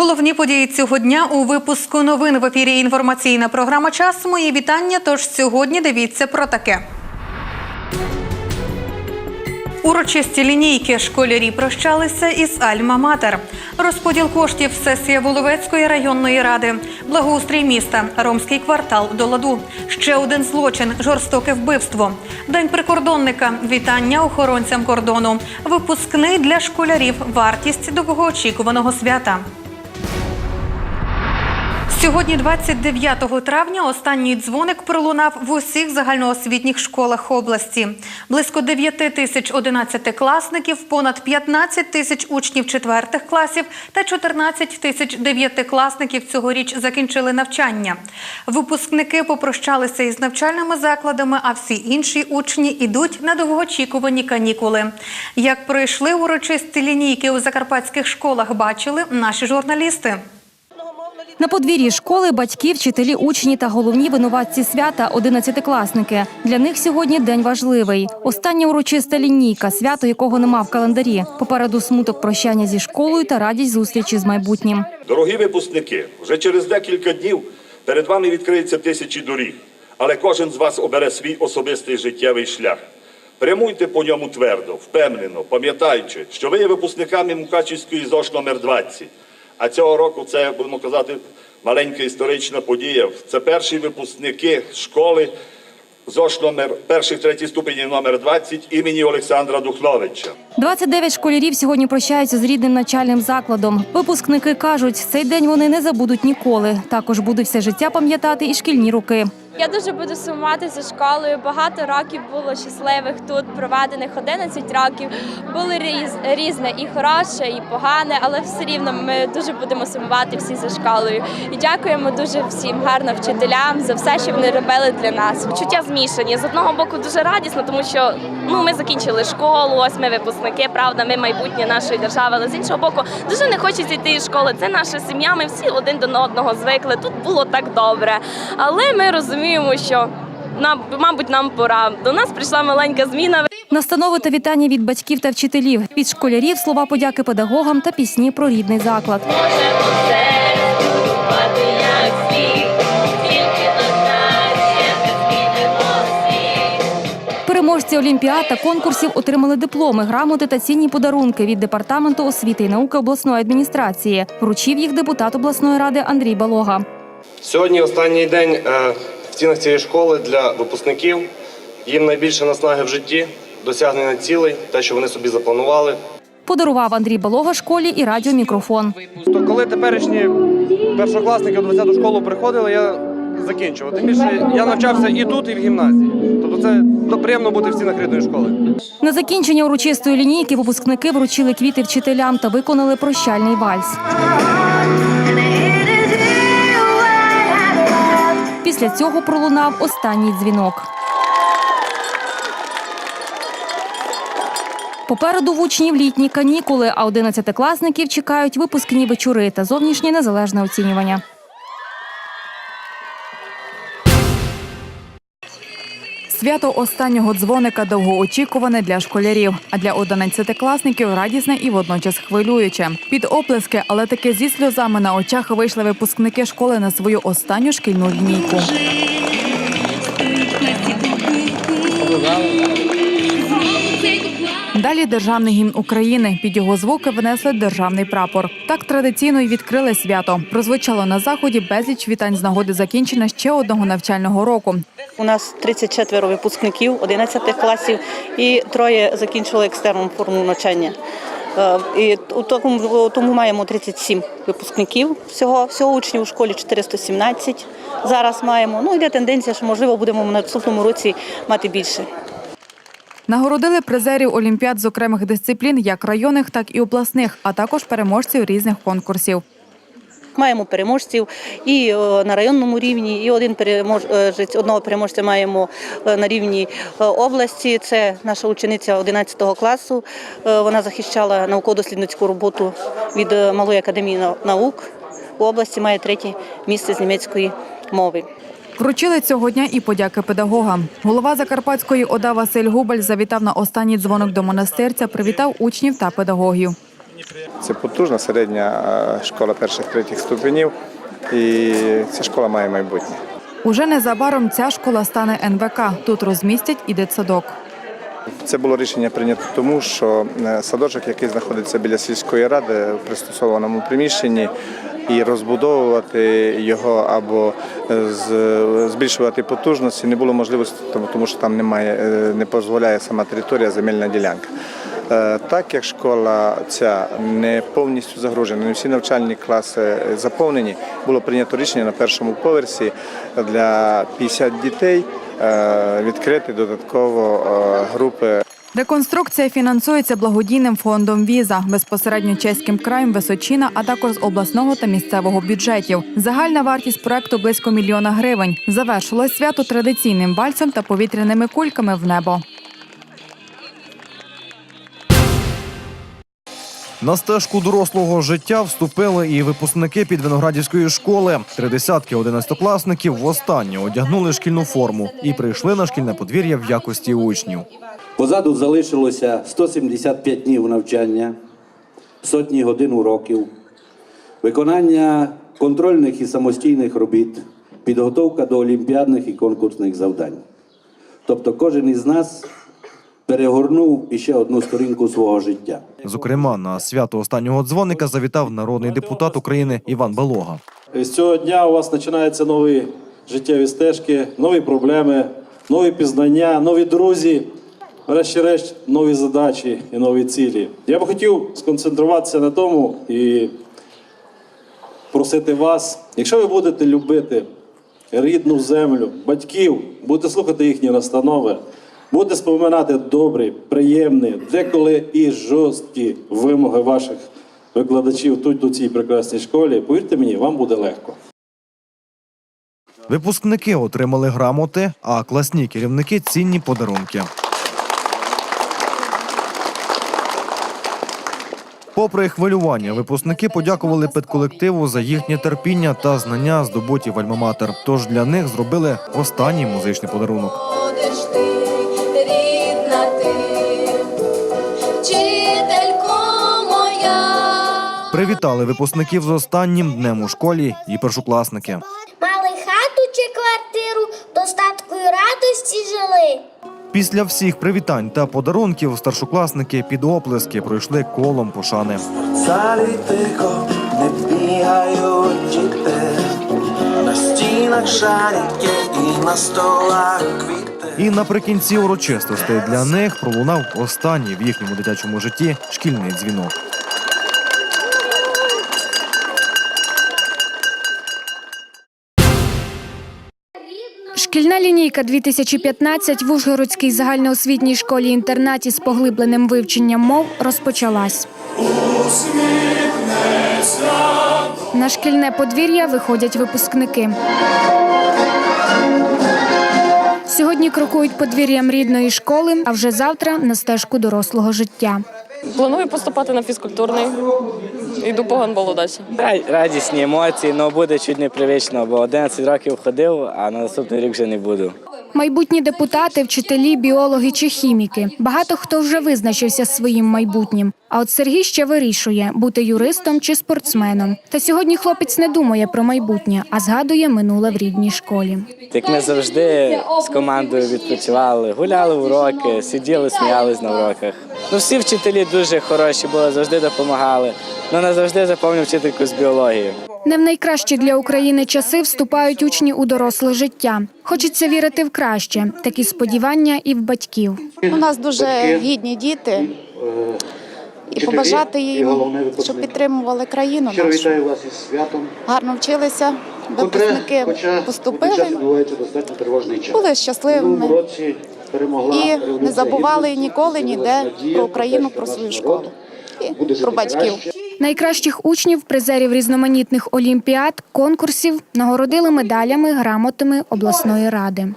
Головні події цього дня у випуску новин в ефірі інформаційна програма Час. Мої вітання. Тож сьогодні дивіться про таке. Урочисті лінійки школярі прощалися із Альма-Матер. Розподіл коштів сесія Воловецької районної ради, благоустрій міста, ромський квартал до ладу. Ще один злочин жорстоке вбивство. День прикордонника. Вітання охоронцям кордону. Випускний для школярів. Вартість довгоочікуваного свята. Сьогодні, 29 травня, останній дзвоник пролунав в усіх загальноосвітніх школах області. Близько 9 тисяч одинадцятикласників, понад 15 тисяч учнів четвертих класів та 14 тисяч дев'ятикласників цьогоріч закінчили навчання. Випускники попрощалися із навчальними закладами, а всі інші учні ідуть на довгоочікувані канікули. Як пройшли урочисті лінійки у закарпатських школах, бачили наші журналісти. На подвір'ї школи батьки, вчителі, учні та головні винуватці свята – одинадцятикласники. Для них сьогодні день важливий. Остання урочиста лінійка, свято якого нема в календарі. Попереду смуток прощання зі школою та радість зустрічі з майбутнім. Дорогі випускники, вже через декілька днів перед вами відкриються тисячі доріг, але кожен з вас обере свій особистий життєвий шлях. Прямуйте по ньому твердо, впевнено, пам'ятаючи, що ви є випускниками Мукачівської ЗОШ номер 20. А цього року це, будемо казати, маленька історична подія. Це перші випускники школи ЗОШ номер перших третій ступені номер 20 імені Олександра Духновича. 29 школярів сьогодні прощаються з рідним начальним закладом. Випускники кажуть, цей день вони не забудуть ніколи. Також будуть все життя пам'ятати і шкільні роки. Я дуже буду сумувати за школою. Багато років було щасливих тут, проведених 11 років. Було різ, різне і хороше, і погане, але все рівно ми дуже будемо сумувати всі за школою. І дякуємо дуже всім гарно вчителям за все, що вони робили для нас. Почуття змішані. З одного боку дуже радісно, тому що ну ми закінчили школу, ось ми випускники, правда, ми майбутнє нашої держави. Але з іншого боку, дуже не хочеться йти із школи. Це наша сім'я. Ми всі один до одного звикли. Тут було так добре. Але ми розуміємо, що нам, мабуть, нам пора. До нас прийшла маленька зміна. Настанови та вітання від батьків та вчителів. Від школярів слова подяки педагогам та пісні про рідний заклад. Переможці олімпіад та конкурсів отримали дипломи, грамоти та цінні подарунки від департаменту освіти і науки обласної адміністрації. Вручив їх депутат обласної ради Андрій Балога. Сьогодні останній день е, стінах цієї школи для випускників. Їм найбільше наснаги в житті, досягнення цілей, те, що вони собі запланували. Подарував Андрій Балога школі і радіомікрофон. То коли теперішні першокласники в 20-ту школу приходили, я закінчував. Тим більше я навчався і тут, і в гімназії. Тобто це то приємно бути в стінах рідної школи. На закінчення урочистої лінійки випускники вручили квіти вчителям та виконали прощальний вальс. Після цього пролунав останній дзвінок. Попереду в учнів літні канікули, а одинадцятикласників чекають випускні вечори та зовнішнє незалежне оцінювання. Свято останнього дзвоника довгоочікуване для школярів, а для одинадцятикласників радісне і водночас хвилююче. Під оплески, але таки зі сльозами на очах вийшли випускники школи на свою останню шкільну лінійку. Далі державний гімн України. Під його звуки внесли державний прапор. Так традиційно й відкрили свято. Прозвучало на заході безліч вітань з нагоди закінчення ще одного навчального року. У нас 34 випускників 11 класів і троє закінчили екстерну форму навчання. Е, І у такому тому маємо 37 випускників всього, всього учнів у школі 417 зараз маємо. Ну йде тенденція, що можливо будемо в наступному році мати більше. Нагородили призерів олімпіад з окремих дисциплін, як районних, так і обласних, а також переможців різних конкурсів. Маємо переможців і е, на районному рівні, і один переможець, одного переможця маємо е, на рівні е, області. Це наша учениця 11 класу. Вона захищала науково-дослідницьку роботу від Малої академії наук. У області має третє місце з німецької мови. Вручили цього дня і подяки педагогам. Голова Закарпатської ОДА Василь Губаль завітав на останній дзвонок до монастирця, привітав учнів та педагогів. Це потужна середня е, школа перших третіх ступенів, і ця школа має майбутнє. Уже незабаром ця школа стане НВК. Тут розмістять і дитсадок. Це було рішення прийнято тому, що е, садочок, який знаходиться біля сільської ради в пристосованому приміщенні, і розбудовувати його або е, збільшувати потужності не було можливості, тому- що там немає, е, не дозволяє сама територія, земельна ділянка. Так як школа ця не повністю загружена, не всі навчальні класи заповнені, було прийнято рішення на першому поверсі для 50 дітей відкрити додатково е, групи Реконструкція фінансується благодійним фондом Віза, безпосередньо чеським краєм Височина, а також з обласного та місцевого бюджетів. Загальна вартість проекту близько мільйона гривень. Завершилось свято традиційним вальсом та повітряними кульками в небо. На стежку дорослого життя вступили і випускники підвиноградівської школи. Три десятки одинадцятокласників востаннє одягнули шкільну форму і прийшли на шкільне подвір'я в якості учнів. Позаду залишилося 175 днів навчання, сотні годин уроків, виконання контрольних і самостійних робіт, підготовка до олімпіадних і конкурсних завдань. Тобто кожен із нас перегорнув іще одну сторінку свого життя. Зокрема, на свято останнього дзвоника завітав народний депутат України Іван Балога. З цього дня у вас починаються нові життєві стежки, нові проблеми, нові пізнання, нові друзі, врешті-решт, нові задачі і нові цілі. Я б хотів сконцентруватися на тому і просити вас, якщо ви будете любити рідну землю, батьків, будете слухати їхні настанови, будете споминати добрі, приємні, деколи і жорсткі вимоги ваших викладачів тут у цій прекрасній школі, повірте мені, вам буде легко. Випускники отримали грамоти, а класні керівники цінні подарунки. Попри хвилювання, випускники подякували педколективу за їхнє терпіння та знання, здобуті в Альма-Матер. Тож для них зробили останній музичний подарунок. Привітали випускників з останнім днем у школі і першокласники. Мали хату чи квартиру, достатку і радості жили. Після всіх привітань та подарунків старшокласники під оплески пройшли колом пошани. Залі не бігають діти, на стінах шарики і на столах квіти. І наприкінці урочистостей для них пролунав останній в їхньому дитячому житті шкільний дзвінок. Шкільна лінійка 2015 в Ужгородській загальноосвітній школі-інтернаті з поглибленим вивченням мов розпочалась. На шкільне подвір'я виходять випускники. Сьогодні крокують подвір'ям рідної школи, а вже завтра на стежку дорослого життя. Планую поступати на фізкультурний. Йду по гандболу далі. Радісні емоції, але буде чуть непривично, бо 11 років ходив, а на наступний рік вже не буду. Майбутні депутати, вчителі, біологи чи хіміки. Багато хто вже визначився своїм майбутнім. А от Сергій ще вирішує бути юристом чи спортсменом. Та сьогодні хлопець не думає про майбутнє, а згадує минуле в рідній школі. Як ми завжди з командою відпочивали, гуляли в уроки, сиділи, сміялись на уроках. Ну всі вчителі дуже хороші були, завжди допомагали. Ну назавжди запам'ятав вчительку з біології. Не в найкращі для України часи вступають учні у доросле життя. Хочеться вірити в краще. Такі сподівання і в батьків. У нас дуже гідні діти. І побажати їм, щоб підтримували країну нашу. Вітаю вас із святом. Гарно вчилися, випускники поступили, достатньо тривожний були щасливими і не забували ніколи ніде про Україну, про свою школу і про батьків. Найкращих учнів, призерів різноманітних олімпіад, конкурсів нагородили медалями, грамотами обласної ради.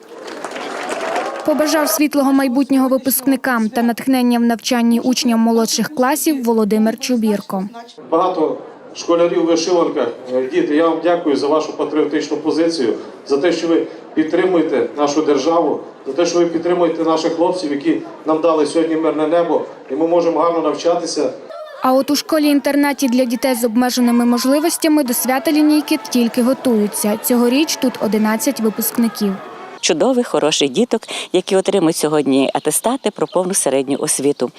Побажав світлого майбутнього випускникам та натхнення в навчанні учням молодших класів Володимир Чубірко. Багато школярів в вишиванках. Е, Діти, я вам дякую за вашу патріотичну позицію, за те, що ви підтримуєте нашу державу, за те, що ви підтримуєте наших хлопців, які нам дали сьогодні мирне небо, і ми можемо гарно навчатися. А от у школі-інтернаті для дітей з обмеженими можливостями до свята лінійки тільки готуються. Цьогоріч тут 11 випускників. чудових, хороших діток, які отримують сьогодні атестати про повну середню освіту.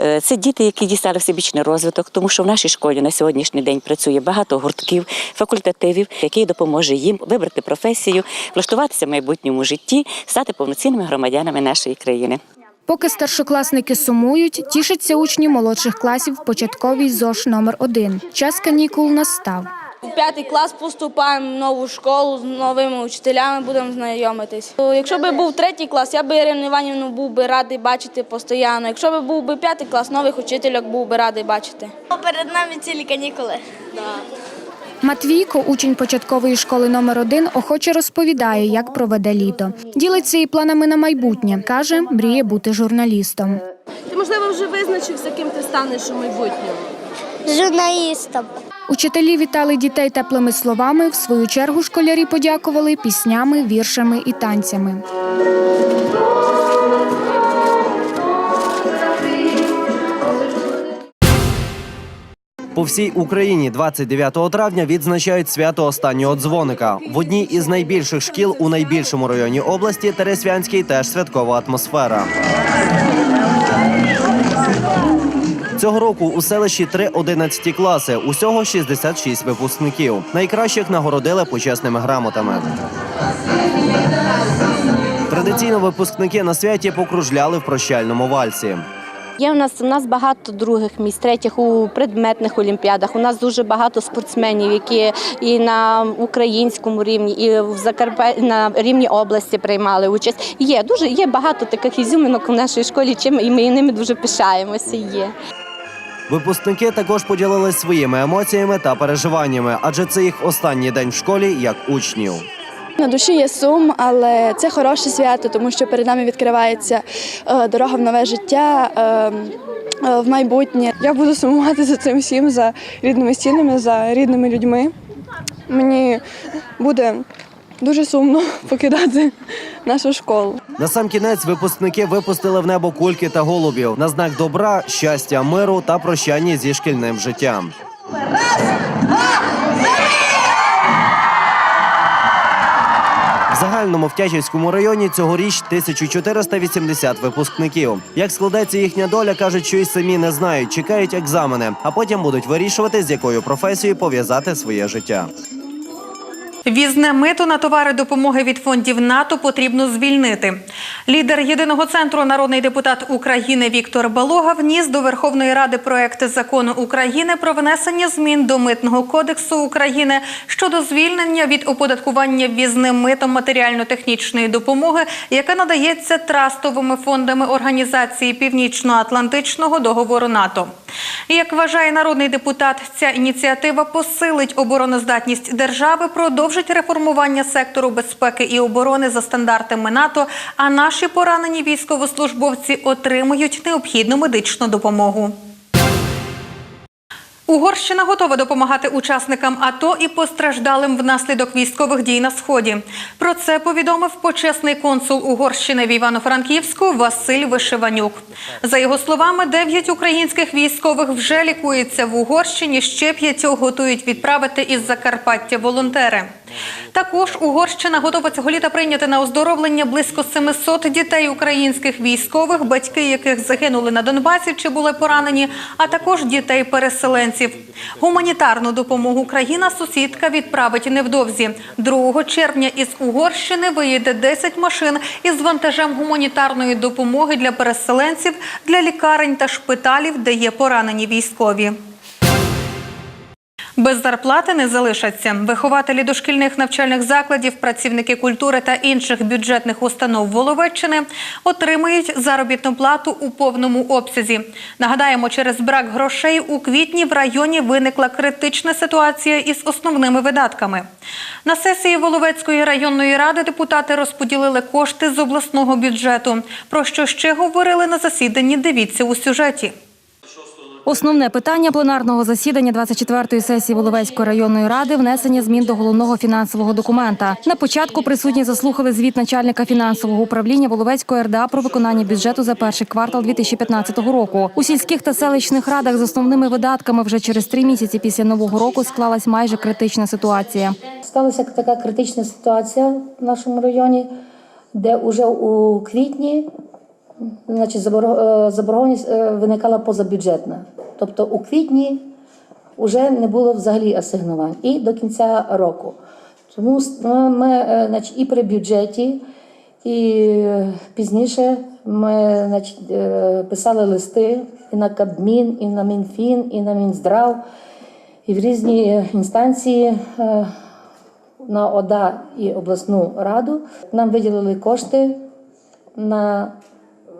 Е, Це діти, які дістали всебічний розвиток, тому що в нашій школі на сьогоднішній день працює багато гуртків, факультативів, який допоможе їм вибрати професію, влаштуватися в майбутньому житті, стати повноцінними громадянами нашої країни. Поки старшокласники сумують, тішаться учні молодших класів в початковій ЗОШ номер 1 Час канікул настав. У п'ятий клас поступаємо в нову школу з новими учителями, будемо знайомитись. Якщо б був третій клас, я б Ірину Іванівну був би радий бачити постійно. Якщо б був би п'ятий клас, нових учителів був би радий бачити. Перед нами цілі канікули. Матвійко, учень початкової школи номер 1 охоче розповідає, як проведе літо. Ділиться і планами на майбутнє. Каже, мріє бути журналістом. Ти, можливо, вже визначився, ким ти станеш у майбутньому. Журналістом. Учителі вітали дітей теплими словами. В свою чергу школярі подякували піснями, віршами і танцями. По всій Україні 29 травня відзначають свято останнього дзвоника. В одній із найбільших шкіл у найбільшому районі області Тересвянській теж святкова атмосфера. Цього року у селищі три 11 класи. Усього 66 випускників. Найкращих нагородили почесними грамотами. Традиційно випускники на святі покружляли в прощальному вальсі. Є у нас у нас багато других місць, третіх у предметних олімпіадах. У нас дуже багато спортсменів, які і на українському рівні, і в Закарпа... на рівні області приймали участь. Є дуже є багато таких ізюминок у нашій школі. Чим і ми ними дуже пишаємося. Є. Випускники також поділились своїми емоціями та переживаннями, адже це їх останній день в школі як учнів. На душі є сум, але це хороше свято, тому що перед нами відкривається е, дорога в нове життя. е, е, В майбутнє я буду сумувати за цим всім, за рідними стінами, за рідними людьми. Мені буде дуже сумно покидати нашу школу. На сам кінець випускники випустили в небо кульки та голубів на знак добра, щастя, миру та прощання зі шкільним життям. В загальному в Тячівському районі цьогоріч 1480 випускників. Як складеться їхня доля, кажуть, що й самі не знають. Чекають екзамени, а потім будуть вирішувати, з якою професією пов'язати своє життя. Візне мито на товари допомоги від фондів НАТО потрібно звільнити. Лідер єдиного центру, народний депутат України Віктор Балога вніс до Верховної Ради проекти закону України про внесення змін до митного кодексу України щодо звільнення від оподаткування візним митом матеріально-технічної допомоги, яка надається трастовими фондами організації Північно-Атлантичного договору НАТО. Як вважає народний депутат, ця ініціатива посилить обороноздатність держави, продовжить реформування сектору безпеки і оборони за стандартами НАТО. А наші поранені військовослужбовці отримують необхідну медичну допомогу. Угорщина готова допомагати учасникам АТО і постраждалим внаслідок військових дій на сході. Про це повідомив почесний консул Угорщини в Івано-Франківську Василь Вишиванюк. За його словами, дев'ять українських військових вже лікуються в Угорщині. Ще п'ятьох готують відправити із Закарпаття волонтери. Також Угорщина готова цього літа прийняти на оздоровлення близько 700 дітей українських військових, батьки яких загинули на Донбасі чи були поранені, а також дітей-переселенців. Гуманітарну допомогу країна-сусідка відправить невдовзі. 2 червня із Угорщини виїде 10 машин із вантажем гуманітарної допомоги для переселенців, для лікарень та шпиталів, де є поранені військові. Без зарплати не залишаться. Вихователі дошкільних навчальних закладів, працівники культури та інших бюджетних установ Воловеччини отримають заробітну плату у повному обсязі. Нагадаємо, через брак грошей у квітні в районі виникла критична ситуація із основними видатками. На сесії Воловецької районної ради депутати розподілили кошти з обласного бюджету. Про що ще говорили на засіданні? Дивіться у сюжеті. Основне питання пленарного засідання 24-ї сесії Воловецької районної ради внесення змін до головного фінансового документа. На початку присутні заслухали звіт начальника фінансового управління Воловецької РДА про виконання бюджету за перший квартал 2015 року. У сільських та селищних радах з основними видатками вже через три місяці після нового року склалась майже критична ситуація. Сталася така критична ситуація в нашому районі, де вже у квітні значить, е, заборгованість е, виникала позабюджетна. Тобто у квітні вже не було взагалі асигнувань і до кінця року. Тому ми, ми е, значить, і при бюджеті, і пізніше ми значить, писали листи і на Кабмін, і на Мінфін, і на Мінздрав, і в різні інстанції. на ОДА і обласну раду. Нам виділили кошти на,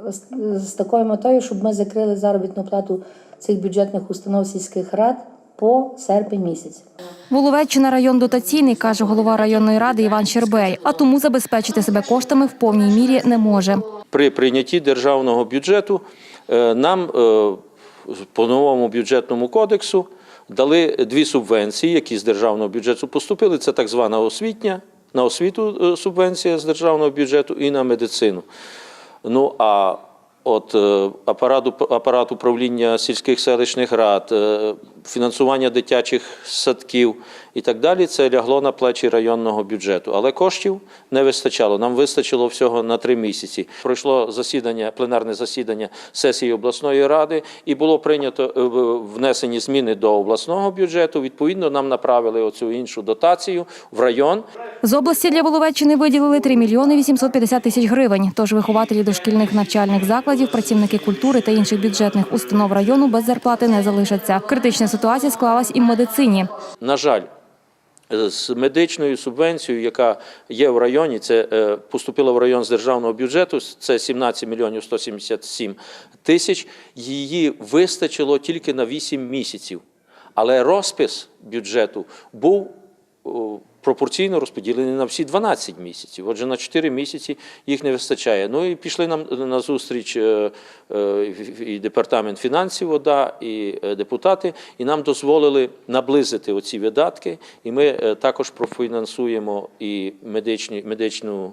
з, з такою метою, щоб ми закрили заробітну плату цих бюджетних установ сільських рад по серпень місяць. Воловеччина район дотаційний, каже голова районної ради Іван Щербей, а тому забезпечити себе коштами в повній мірі не може. при прийнятті державного бюджету е, нам е, по новому бюджетному кодексу дали дві субвенції, які з державного бюджету поступили. Це так звана освітня, на освіту е, субвенція з державного бюджету і на медицину. Ну а от е, апарат, апарат управління сільських селищних рад, е, фінансування дитячих садків і так далі, це лягло на плечі районного бюджету. Але коштів не вистачало. Нам вистачило всього на три місяці. Пройшло засідання, пленарне засідання сесії обласної ради, і було прийнято е, внесені зміни до обласного бюджету. Відповідно, нам направили оцю іншу дотацію в район. З області для Воловеччини виділили 3 мільйони 850 тисяч гривень. Тож вихователі дошкільних навчальних закладів, працівники культури та інших бюджетних установ району без зарплати не залишаться. Критична ситуація склалась і в медицині. На жаль, з медичною субвенцією, яка є в районі, це е, поступила в район з державного бюджету, це 17 мільйонів 177 тисяч. Її вистачило тільки на 8 місяців. Але розпис бюджету був пропорційно розподілені на всі 12 місяців. Отже, на 4 місяці їх не вистачає. Ну і пішли нам на зустріч е, е, і департамент фінансів ОДА, і е, депутати, і нам дозволили наблизити оці видатки. І ми також профінансуємо і медичні, медичну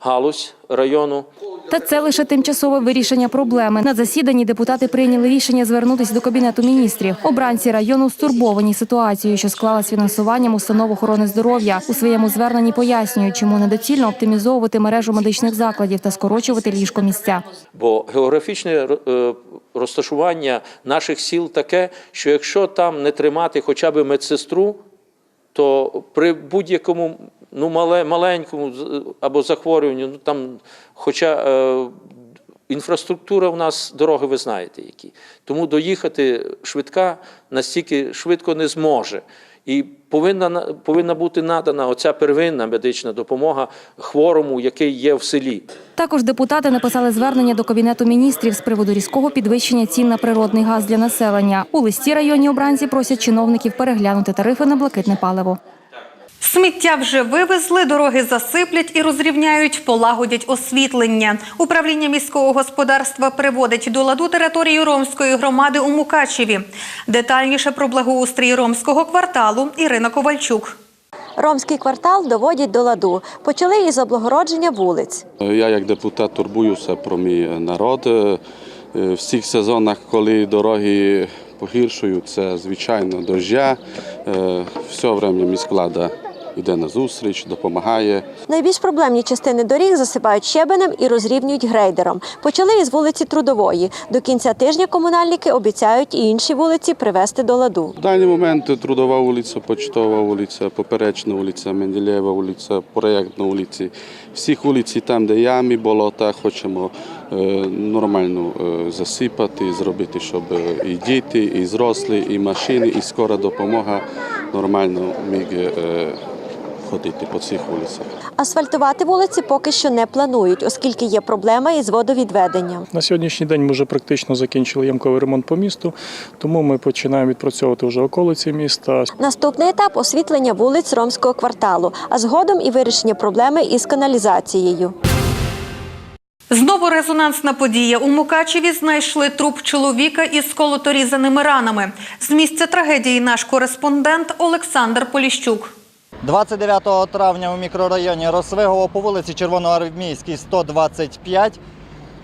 галузь району. Та це лише тимчасове вирішення проблеми. На засіданні депутати прийняли рішення звернутися до кабінету міністрів. Обранці району стурбовані ситуацією, що склалась фінансуванням установ охорони здоров'я. У своєму зверненні пояснюють, чому недоцільно оптимізовувати мережу медичних закладів та скорочувати ліжкомісця. Бо географічне е, розташування наших сіл таке, що якщо там не тримати хоча б медсестру, то при будь-якому ну, мале, маленькому або захворюванню, ну там, хоча е, інфраструктура в нас, дороги ви знаєте які. Тому доїхати швидка настільки швидко не зможе. І повинна, на- повинна бути надана оця первинна медична допомога хворому, який є в селі. Також депутати написали звернення до кабінету міністрів з приводу різкого підвищення цін на природний газ для населення. У листі районні обранці просять чиновників переглянути тарифи на блакитне паливо. Сміття вже вивезли, дороги засиплять і розрівняють, полагодять освітлення. Управління міського господарства приводить до ладу територію ромської громади у Мукачеві. Детальніше про благоустрій ромського кварталу Ірина Ковальчук. Ромський квартал доводять до ладу. Почали із облагородження вулиць. Я як депутат турбуюся про мій народ. Е, В всіх сезонах, коли дороги погіршуються, звичайно, дождя, е, все время міськвлада йде на зустріч, допомагає. Найбільш проблемні частини доріг засипають щебенем і розрівнюють грейдером. Почали із вулиці Трудової. До кінця тижня комунальники обіцяють і інші вулиці привести до ладу. В даний момент трудова вулиця, почтова вулиця, поперечна вулиця, Менделєва вулиця, проєктна вулиця. Всіх вулиці там, де ями, болота, хочемо е, нормально е, засипати, зробити, щоб е, і діти, і зрослі, і машини, і скора допомога нормально міг ходити по цих вулицях. Асфальтувати вулиці поки що не планують, оскільки є проблема із водовідведенням. На сьогоднішній день ми вже практично закінчили ямковий ремонт по місту, тому ми починаємо відпрацьовувати вже околиці міста. Наступний етап освітлення вулиць ромського кварталу, а згодом і вирішення проблеми із каналізацією. Знову резонансна подія. У Мукачеві знайшли труп чоловіка із колоторізаними ранами. З місця трагедії наш кореспондент Олександр Поліщук. 29 травня у мікрорайоні Росвигово по вулиці Червоноармійській, 125,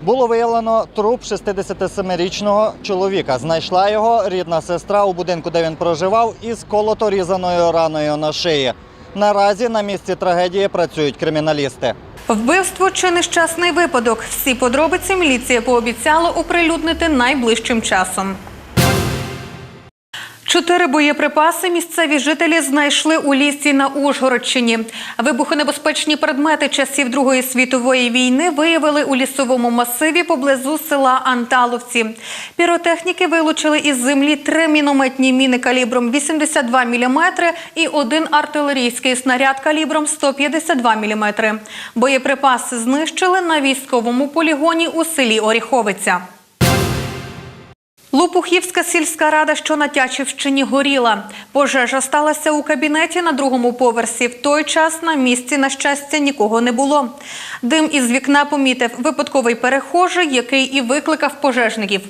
було виявлено труп 67-річного чоловіка. Знайшла його рідна сестра у будинку, де він проживав, із колоторізаною раною на шиї. Наразі на місці трагедії працюють криміналісти. Вбивство чи нещасний випадок. Всі подробиці міліція пообіцяла оприлюднити найближчим часом. Чотири боєприпаси місцеві жителі знайшли у лісі на Ужгородщині. Вибухонебезпечні предмети часів Другої світової війни виявили у лісовому масиві поблизу села Анталовці. Піротехніки вилучили із землі три мінометні міни калібром 82 мм і один артилерійський снаряд калібром 152 мм. Боєприпаси знищили на військовому полігоні у селі Оріховиця. Лопухівська сільська рада, що на Тячівщині, горіла. Пожежа сталася у кабінеті на другому поверсі. В той час на місці, на щастя, нікого не було. Дим із вікна помітив випадковий перехожий, який і викликав пожежників.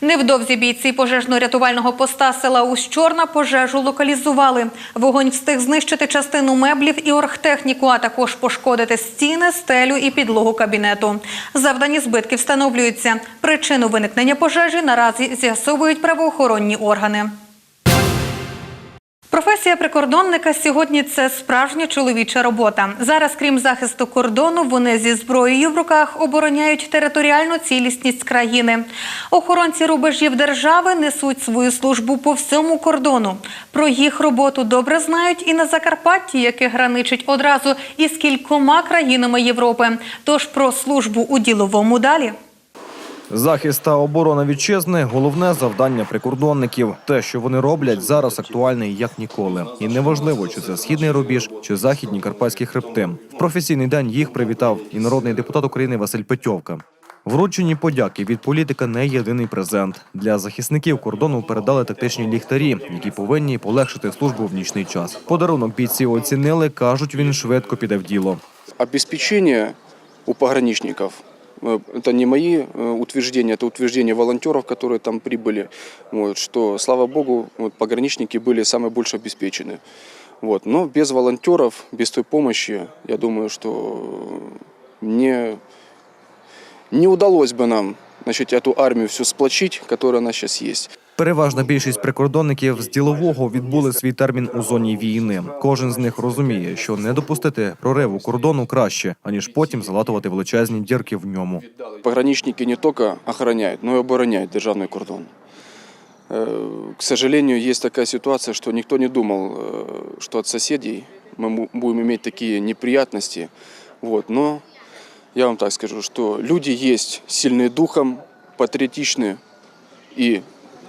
Невдовзі бійці пожежно-рятувального поста села Ущорна пожежу локалізували. Вогонь встиг знищити частину меблів і оргтехніку, а також пошкодити стіни, стелю і підлогу кабінету. Завдані збитки встановлюються. Причину виникнення пожежі наразі з'ясовують правоохоронні органи. Професія прикордонника сьогодні це справжня чоловіча робота. Зараз, крім захисту кордону, вони зі зброєю в руках обороняють територіальну цілісність країни. Охоронці рубежів держави несуть свою службу по всьому кордону. Про їх роботу добре знають і на Закарпатті, яке граничить одразу із кількома країнами Європи. Тож про службу у діловому далі. Захист та оборона вітчизни головне завдання прикордонників. Те, що вони роблять, зараз актуальне як ніколи. І неважливо, чи це східний рубіж, чи західні карпатські хребти. В професійний день їх привітав і народний депутат України Василь Петьовка. Вручені подяки від політика не єдиний презент. Для захисників кордону передали тактичні ліхтарі, які повинні полегшити службу в нічний час. Подарунок бійці оцінили, кажуть, він швидко піде в діло. обеспечение у пограничников. Э, Это не мои э, утверждения, это утверждения волонтеров, которые там прибыли. Вот, что, слава богу, вот, пограничники были самые больше обеспечены. Вот, но без волонтеров, без той помощи, я думаю, что не, не удалось бы нам значит, эту армию всю сплочить, которая у нас сейчас есть. Переважна більшість прикордонників з ділового відбули свій термін у зоні війни. Кожен з них розуміє, що не допустити прориву кордону краще, аніж потім залатувати величезні дірки в ньому. Пограничники не только охраняют, но и обороняют державный кордон. Э, К сожалению, есть такая ситуация, что никто не думал, э, что от соседей мы му- будем иметь такие неприятности. Вот. Но я вам так скажу, что люди есть сильные духом, патриотичные и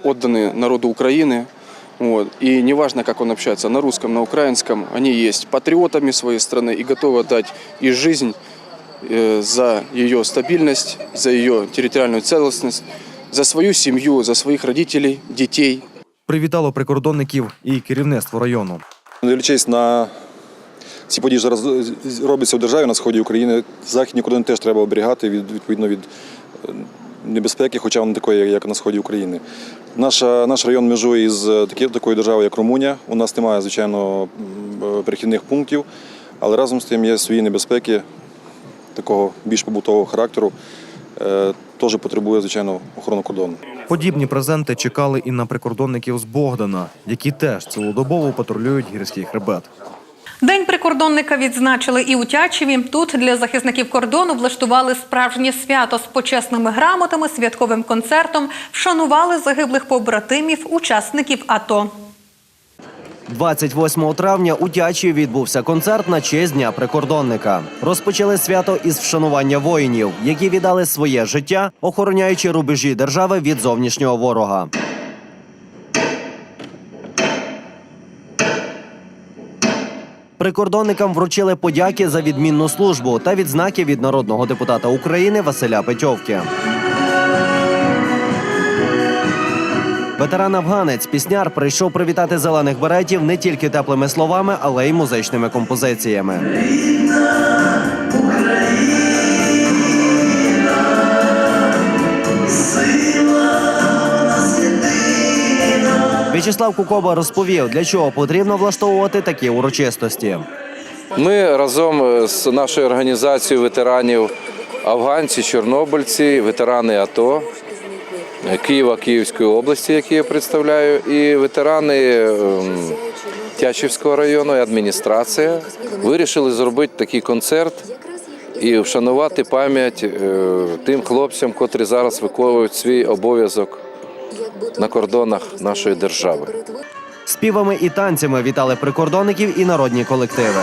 отданные народу Украины. Вот. И неважно, как он общается, на русском, на украинском, они есть патриотами своей страны и готовы отдать и жизнь э, за ее стабильность, за ее территориальную целостность, за свою семью, за своих родителей, детей. Привітало прикордонників і керівництво району. Не дивлячись на ці події, що зараз робляться в державі на сході України, західні кордони теж треба оберігати від відповідно від е, небезпеки, хоча вона такої, як на сході України. Наша, наш район межує із е, такою державою, як Румунія. У нас немає, звичайно, е, перехідних пунктів, але разом з тим є свої небезпеки такого більш побутового характеру. Е, Теж потребує, звичайно, охорони кордону. Подібні презенти чекали і на прикордонників з Богдана, які теж цілодобово патрулюють гірський хребет. День прикордонника відзначили і у Тячеві. Тут для захисників кордону влаштували справжнє свято з почесними грамотами, святковим концертом, вшанували загиблих побратимів, учасників АТО. 28 травня у Тячі відбувся концерт на честь Дня прикордонника. Розпочали свято із вшанування воїнів, які віддали своє життя, охороняючи рубежі держави від зовнішнього ворога. Прикордонникам вручили подяки за відмінну службу та відзнаки від народного депутата України Василя Петьовки. Ветеран-афганець, пісняр, прийшов привітати зелених беретів не тільки теплими словами, але й музичними композиціями. В'ячеслав Кукоба розповів, для чого потрібно влаштовувати такі урочистості. Ми разом з нашою організацією ветеранів афганці, чорнобильці, ветерани АТО Києва, Київської області, які я представляю, і ветерани ем, Тячівського району, і адміністрація вирішили зробити такий концерт і вшанувати пам'ять е, тим хлопцям, котрі зараз виконують свій обов'язок на кордонах нашої держави. Співами і танцями вітали прикордонників і народні колективи.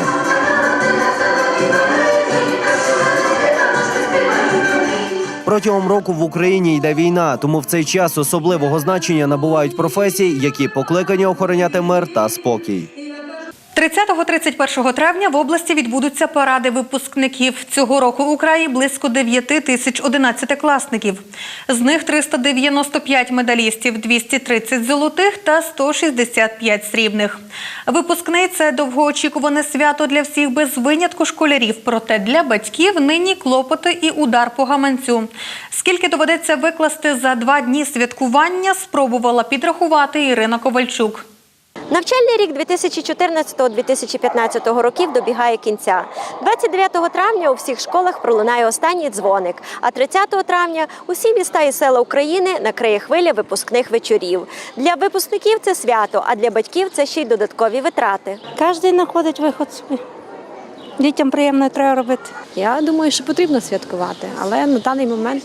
Протягом року в Україні йде війна, тому в цей час особливого значення набувають професії, які покликані охороняти мир та спокій. 30-31 травня в області відбудуться паради випускників. Цього року у краї близько 9 тисяч 11-класників. З них 395 медалістів, 230 золотих та 165 срібних. Випускний – це довгоочікуване свято для всіх без винятку школярів. Проте для батьків нині клопоти і удар по гаманцю. Скільки доведеться викласти за два дні святкування, спробувала підрахувати Ірина Ковальчук. Навчальний рік 2014-2015 років добігає кінця. 29 травня у всіх школах пролунає останній дзвоник, а 30 травня усі міста і села України накриє хвиля випускних вечорів. Для випускників це свято, а для батьків це ще й додаткові витрати. Кожен знаходить виход собі. Дітям приємно треба робити. Я думаю, що потрібно святкувати, але на даний момент,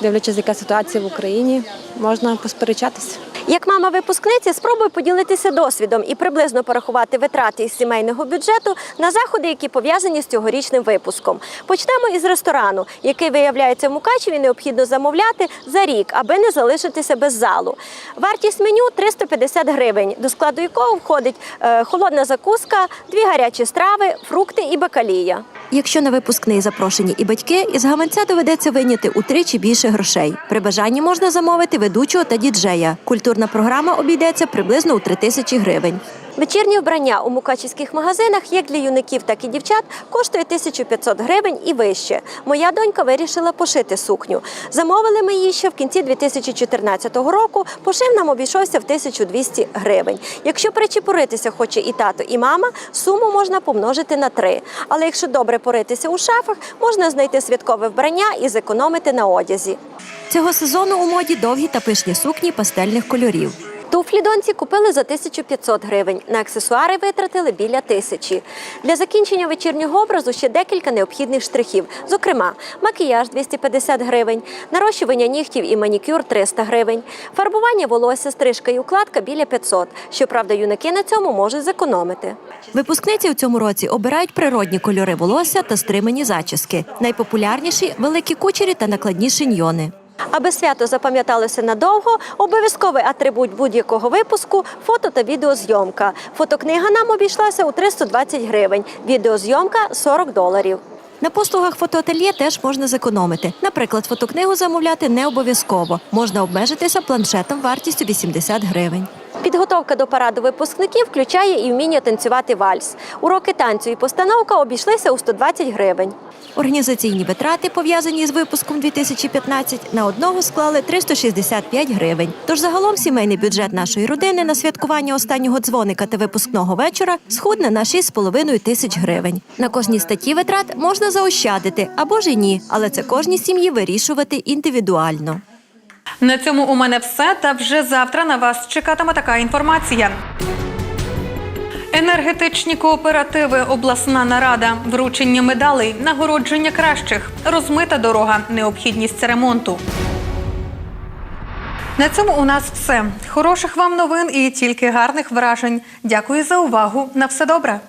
дивлячись, яка ситуація в Україні, можна посперечатися. Як мама випускниці, спробуй поділитися досвідом і приблизно порахувати витрати із сімейного бюджету на заходи, які пов'язані з цьогорічним випуском. Почнемо із ресторану, який виявляється в Мукачеві необхідно замовляти за рік, аби не залишитися без залу. Вартість меню 350 гривень, до складу якого входить е, холодна закуска, дві гарячі страви, фрукти і бакалія. Якщо на випускний запрошені і батьки, із гаманця доведеться виняти утричі більше грошей. При бажанні можна замовити ведучого та діджея. Культурна програма обійдеться приблизно у 3 тисячі гривень. Вечірнє вбрання у мукачівських магазинах, як для юнаків, так і дівчат, коштує 1500 гривень і вище. Моя донька вирішила пошити сукню. Замовили ми її ще в кінці 2014 року. Пошив нам обійшовся в 1200 гривень. Якщо причепуритися хоче і тато, і мама, суму можна помножити на три. Але якщо добре поритися у шафах, можна знайти святкове вбрання і зекономити на одязі. Цього сезону у моді довгі та пишні сукні пастельних кольорів. Туфлі доньці купили за 1500 гривень. На аксесуари витратили біля тисячі. Для закінчення вечірнього образу ще декілька необхідних штрихів. Зокрема, макіяж 250 гривень, нарощування нігтів і манікюр 300 гривень, фарбування волосся, стрижка і укладка біля 500. Щоправда, юнаки на цьому можуть зекономити. Випускниці у цьому році обирають природні кольори волосся та стримані зачіски. Найпопулярніші великі кучері та накладні шиньйони. Аби свято запам'яталося надовго, обов'язковий атрибут будь-якого випуску фото та відеозйомка. Фотокнига нам обійшлася у 320 гривень, відеозйомка 40 доларів. На послугах фотоательє теж можна зекономити. Наприклад, фотокнигу замовляти не обов'язково. Можна обмежитися планшетом вартістю 80 гривень. Підготовка до параду випускників включає і вміння танцювати вальс. Уроки танцю і постановка обійшлися у 120 гривень. Організаційні витрати, пов'язані з випуском 2015, на одного склали 365 гривень. Тож загалом сімейний бюджет нашої родини на святкування останнього дзвоника та випускного вечора схудне на 6,5 тисяч гривень. На кожній статті витрат можна заощадити або ж і ні, але це кожній сім'ї вирішувати індивідуально. На цьому у мене все. Та вже завтра на вас чекатиме така інформація. Енергетичні кооперативи, обласна нарада, вручення медалей, нагородження кращих, розмита дорога, необхідність ремонту. На цьому у нас все. Хороших вам новин і тільки гарних вражень. Дякую за увагу. На все добре.